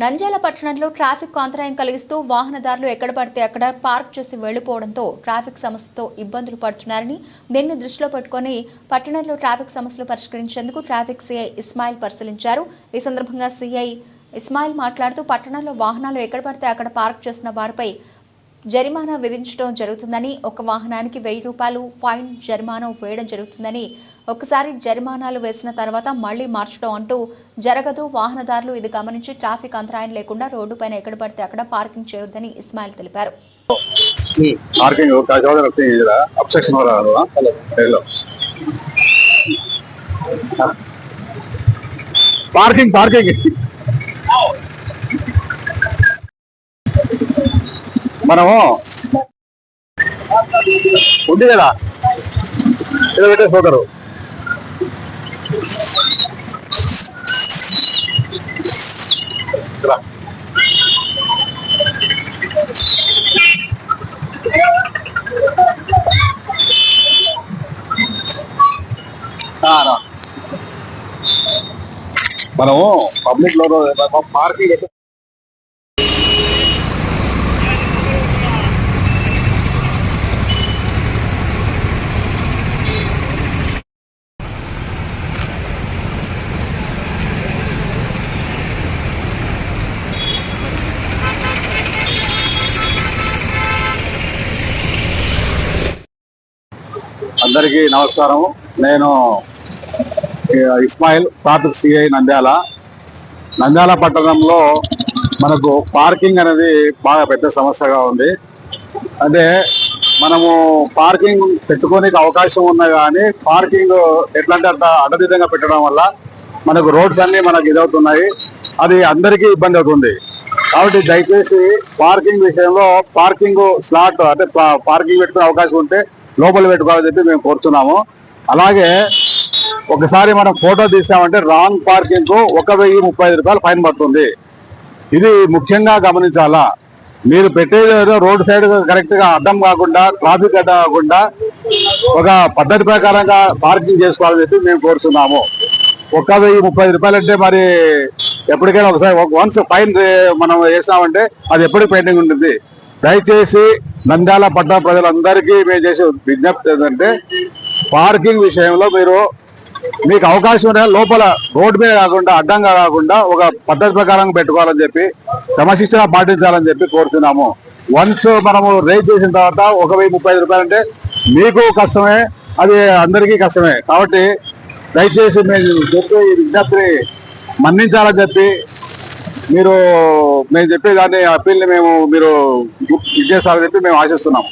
నంద్యాల పట్టణంలో ట్రాఫిక్ అంతరాయం కలిగిస్తూ వాహనదారులు ఎక్కడ పడితే అక్కడ పార్క్ చేసి వెళ్ళిపోవడంతో ట్రాఫిక్ సమస్యతో ఇబ్బందులు పడుతున్నారని దీన్ని దృష్టిలో పెట్టుకుని పట్టణంలో ట్రాఫిక్ సమస్యలు పరిష్కరించేందుకు ట్రాఫిక్ సీఐ ఇస్మాయిల్ పరిశీలించారు. ఈ సందర్భంగా సీఐ ఇస్మాయిల్ మాట్లాడుతూ పట్టణంలో వాహనాలు ఎక్కడ పడితే అక్కడ పార్క్ చేసిన వారిపై జరిమానా విధించడం జరుగుతుందని ఒక వాహనానికి వెయ్యి రూపాయలు ఫైన్ జరిమానా వేయడం జరుగుతుందని ఒకసారి జరిమానాలు వేసిన తర్వాత మళ్ళీ మార్చడం అంటూ జరగదు. వాహనదారులు ఇది గమనించి ట్రాఫిక్ అంతరాయం లేకుండా రోడ్డుపైన ఎక్కడ పడితే అక్కడ పార్కింగ్ చేయొద్దని ఇస్మాయిల్ తెలిపారు. Parking parking. మనము ఉంది కదా? ఏదో పెట్టేసిపోతారు ఆ, రా. మనము పబ్లిక్లో పార్కింగ్ అందరికీ నమస్కారం నేను ఇస్మాయిల్ ట్రాఫిక్ సిఐ నంద్యాల. నంద్యాల పట్టణంలో మనకు పార్కింగ్ అనేది బాగా పెద్ద సమస్యగా ఉంది. అంటే మనము పార్కింగ్ పెట్టుకోనికి అవకాశం ఉన్నా కానీ పార్కింగ్ ఎట్లా అంటే అట్లా పెట్టడం వల్ల మనకు రోడ్స్ అన్ని మనకు ఇదవుతున్నాయి. అది అందరికీ ఇబ్బంది అవుతుంది. కాబట్టి దయచేసి పార్కింగ్ విషయంలో పార్కింగ్ స్లాట్ అంటే పార్కింగ్ పెట్టుకునే అవకాశం ఉంటే లోపల పెట్టుకోవాలని చెప్పి మేము కోరుతున్నాము. అలాగే ఒకసారి మనం ఫోటో తీసామంటే రాంగ్ పార్కింగ్కు ఒక వెయ్యి ముప్పై ఐదు రూపాయలు ఫైన్ పడుతుంది. ఇది ముఖ్యంగా గమనించాలా? మీరు పెట్టేది ఏదో రోడ్ సైడ్ కరెక్ట్గా అడ్డం కాకుండా ట్రాఫిక్ అడ్డం కాకుండా ఒక పద్ధతి ప్రకారంగా పార్కింగ్ చేసుకోవాలని చెప్పి మేము కోరుతున్నాము. ఒక వెయ్యి ముప్పై రూపాయలు అంటే మరి ఎప్పటికైనా ఒకసారి వన్స్ ఫైన్ మనం వేసామంటే అది ఎప్పటికి పెండింగ్ ఉంటుంది. దయచేసి నంద్యాల పట్టణ ప్రజలందరికీ మేము చేసే విజ్ఞప్తి ఏంటంటే పార్కింగ్ విషయంలో మీరు మీకు అవకాశం ఉన్న లోపల రోడ్డు మీద కాకుండా అడ్డంగా కాకుండా ఒక పద్ధతి ప్రకారం పెట్టుకోవాలని చెప్పి క్రమశిక్షణ పాటించాలని చెప్పి కోరుతున్నాము వన్స్ మనము రేజ్ చేసిన తర్వాత ఒక వెయ్యి ముప్పై ఐదు రూపాయలు అంటే మీకు కష్టమే అది అందరికీ కష్టమే. కాబట్టి దయచేసి మేము చెప్పే ఈ విజ్ఞప్తిని మన్నించాలని చెప్పి మీరు మేము చెప్పేదాన్ని అప్పీల్ని మేము మీరు ఇది చేస్తారని చెప్పి మేము ఆశిస్తున్నాము.